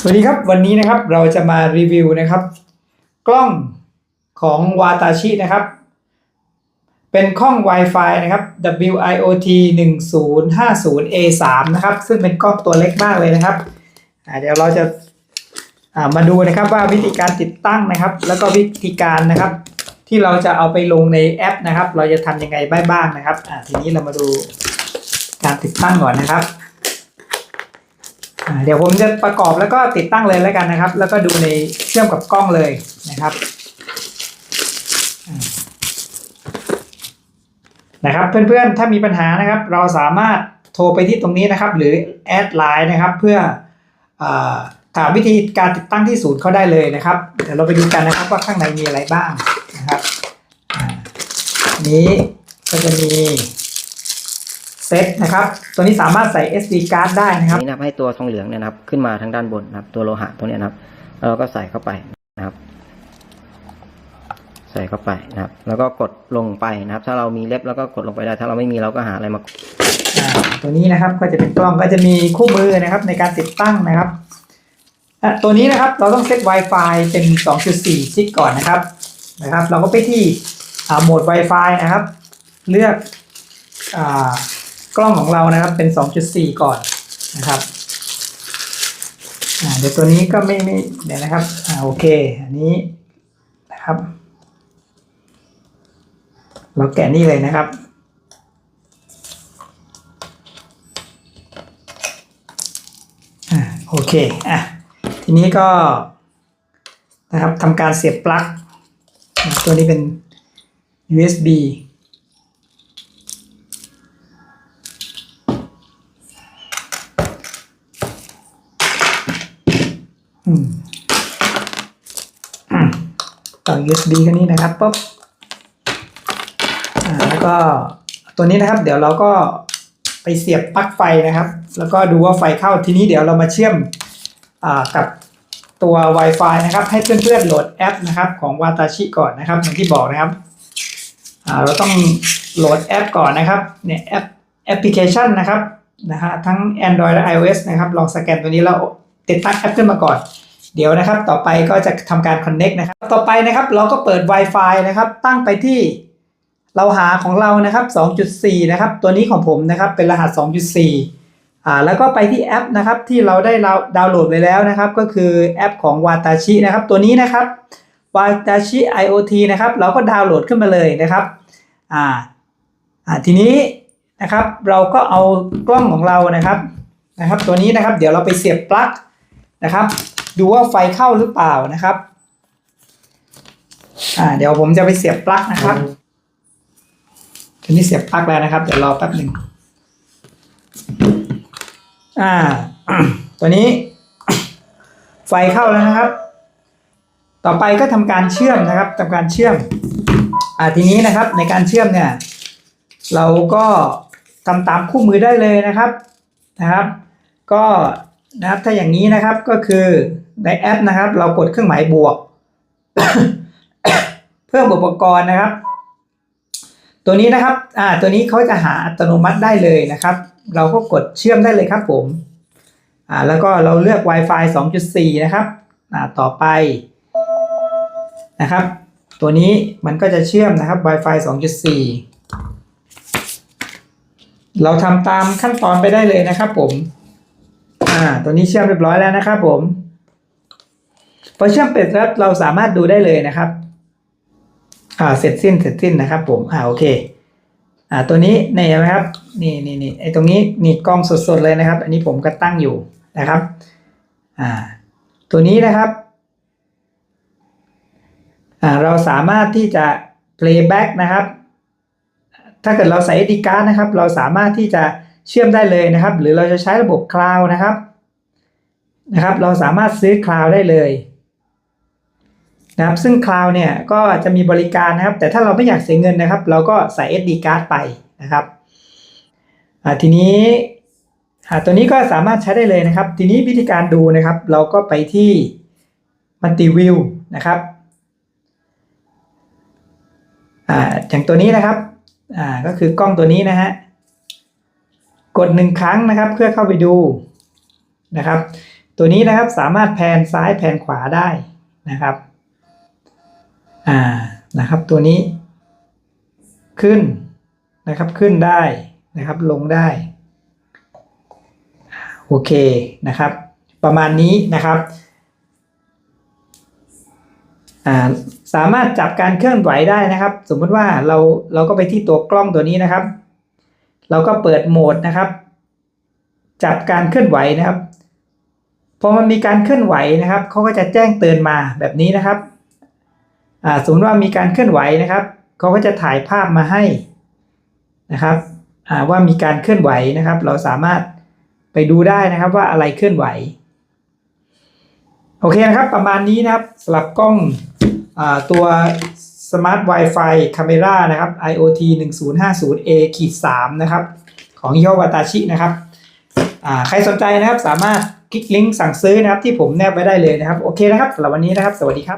สวัสดีครับวันนี้นะครับเราจะมารีวิวนะครับ กล้องของวาตาชินะครับ เป็นกล้อง Wi-Fi นะครับ WIoT 1050 A3 นะครับ ซึ่งเป็นกล้องตัวเล็กมากเลยนะครับเดี๋ยวเราจะามาดูนะครับว่าวิธีการติดตั้งนะครับ แล้วก็วิธีการนะครับ ที่เราจะเอาไปลงในแอปนะครับ เราจะทำยังไงบ้างนะครับทีนี้เรามาดูการติดตั้งก่อนนะครับ เดี๋ยวผมจะประกอบแล้วก็ติดตั้งเลยแล้วกันนะครับ แล้วก็ดูในเชื่อมกับกล้องเลยนะครับนะครับเพื่อนๆ ถ้ามีปัญหานะครับ เราสามารถโทรไปที่ตรงนี้นะครับ หรือแอดไลน์นะครับ เพื่ออถามวิธีการติดตั้งที่ศูนย์เขาได้เลยนะครับ เดี๋ยวเราไปดูกันนะครับว่าข้างในมีอะไรบ้างนะครับนี้ก็จะมี เซตนะครับ ตัวนี้สามารถใส่ SD card ได้นะครับนี่นะครับให้ตัวทองเหลืองเนี่ยนะครับ ขึ้นมาทางด้านบนนะครับ ตัวโลหะตัวเนี้ยนะครับแล้วเราก็ใส่เข้าไปนะครับ ใส่เข้าไปนะครับ แล้วก็กดลงไปนะครับ ถ้าเรามีเล็บแล้วก็กดลงไปได้ ถ้าเราไม่มีเราก็หาอะไรมาอ่าตัวนี้นะครับก็จะเป็นกล้องก็จะมีคู่มือนะครับ ในการติดตั้งนะครับอะตัวนี้นะครับเราต้องเซต Wi-Fi เป็น 2.4 ชิกก่อนนะครับนะครับ เราก็ไปที่อ่าโหมด Wi-Fi นะครับ เลือกอ่า กล้องของเรานะครับเป็น 2.4 ก่อนนะครับเดี๋ยวตัวนี้ก็ไม่ไม่เดี๋ยวนะครับอโอเค อันนี้นะครับ เราแกะนี่เลยนะครับ อ่าโอเค อะ ทีนี้ก็นะครับทำการเสียบปลั๊ก ตัวนี้เป็น USB อืมอืม่อ USB กันนี้นะครับปุ๊บแล้วก็ตัวนี้นะครับ เดี๋ยวเราก็ไปเสียบปลั๊กไฟนะครับ แล้วก็ดูว่าไฟเข้าทีนี้เดี๋ยวเรามาเชื่อมอกับตัว Wi-Fi นะครับ ให้เพื่อนๆโหลดแอปนะครับ ของวาตาชิก่อนนะครับอย่างที่บอกนะครับเราต้องโหลดแอปก่อนนะครับเนี่ยแอปแอปพลิเคชันนะครับนะฮะทั้ง Android และ iOS นะครับ ลองสแกนตัวนี้แล้วติดตั้งแอปขึ้นมาก่อน เดี๋ยวนะครับ ต่อไปก็จะทำการ Connect นะครับ ต่อไปนะครับเราก็เปิด Wi-Fi นะครับ ตั้งไปที่เราหาของเรานะครับ 2.4 นะครับ ตัวนี้ของผมนะครับเป็นรหัส 2.4 อ่าแล้วก็ไปที่แอปนะครับที่เราได้ดาวน์โหลดไปแล้วนะครับ ก็คือแอปของ Watashi นะครับ ตัวนี้นะครับ Watashi IoT นะครับ เราก็ดาวน์โหลดขึ้นมาเลยนะครับอ่าอ่าทีนี้นะครับเราก็เอากล้องของเรานะครับนะครับ ตัวนี้นะครับ เดี๋ยวเราไปเสียบปลั๊กนะครับ ดูว่าไฟเข้าหรือเปล่านะครับอ่าเดี๋ยวผมจะไปเสียบปลั๊กนะครับทีนี้เสียบปลั๊กแล้วนะครับ เดี๋ยวรอแป๊บหนึ่งอ่า ตัวนี้ ไฟเข้าแล้วนะครับ ต่อไปก็ทำการเชื่อมนะครับทำการเชื่อม อ่าทีนี้นะครับในการเชื่อมเนี่ย เราก็ทำตามคู่มือได้เลยนะครับนะครับ ก็นะครับถ้าอย่างนี้นะครับก็คือ ในแอปนะครับ เรากดเครื่องหมายบวก เพิ่มอุปกรณ์นะครับ ตัวนี้นะครับอ่าตัวนี้เขาจะหาอัตโนมัติได้เลยนะครับ เราก็กดเชื่อมได้เลยครับผมอ่าแล้วก็เราเลือก Wi-Fi 2.4 นะครับอ่าต่อไปนะครับ ตัวนี้มันก็จะเชื่อมนะครับ Wi-Fi 2.4 เราทำตามขั้นตอนไปได้เลยนะครับผมอ่าตัวนี้เชื่อมเรียบร้อยแล้วนะครับผม พอเชื่อมเป็ดแล้วเราสามารถดูได้เลยนะครับอ่าเสร็จสิ้นเสร็จสิ้นนะครับ ผมอ่าโอเคอ่าตัวนี้นี่เห็นไหมครับนี่นี่นี่ไอตรงนี้นี่กล้องสดๆเลยนะครับ อันนี้ผมก็ตั้งอยู่นะครับอ่าตัวนี้นะครับอ่าเราสามารถที่จะ playback นะครับ ถ้าเกิดเราใส่ SD card นะครับ เราสามารถที่จะเชื่อมได้เลยนะครับ หรือเราจะใช้ระบบคลาวนะครับนะครับ เราสามารถซื้อคลาวได้เลย นะครับซึ่งคลาวเนี่ยก็จะมีบริการนะครับ แต่ถ้าเราไม่อยากเสียเงินนะครับ เราก็ใส่ SD card ไปนะครับอ่าทีนี้ตัวนี้ก็สามารถใช้ได้เลยนะครับ ทีนี้วิธีการดูนะครับ เราก็ไปที่ Multi View นะครับอ่าอย่างตัวนี้นะครับอ่าก็คือกล้องตัวนี้นะฮะกดหนึ่งครั้งนะครับ เพื่อเข้าไปดูนะครับ ตัวนี้นะครับสามารถแพนซ้ายแพนขวาได้นะครับ อ่านะครับตัวนี้ขึ้นนะครับขึ้นได้นะครับลงได้โอเคนะครับ ประมาณนี้นะครับอ่าสามารถจับการเคลื่อนไหวได้นะครับ สมมติว่าเราเราก็ไปที่ตัวกล้องตัวนี้นะครับ เราก็เปิดโหมดนะครับ จับการเคลื่อนไหวนะครับพอมันมีการเคลื่อนไหวนะครับเขาก็จะแจ้งเตือนมาแบบนี้นะครับ สมมติว่ามีการเคลื่อนไหวนะครับเขาก็จะถ่ายภาพมาให้นะครับว่ามีการเคลื่อนไหวนะครับ เราสามารถไปดูได้นะครับว่าอะไรเคลื่อนไหว โอเคนะครับ ประมาณนี้นะครับสำหรับกล้องอตัว Smart Wi-Fi Camera นะครับ IoT 1050A ขีด3นะครับ ของย่อวาตาชินะครับใครสนใจนะครับสามารถคลิกลิงก์สั่งซื้อนะครับที่ผมแนบไว้ได้เลยนะครับ โอเคนะครับสำหรับวันนี้นะครับ สวัสดีครับ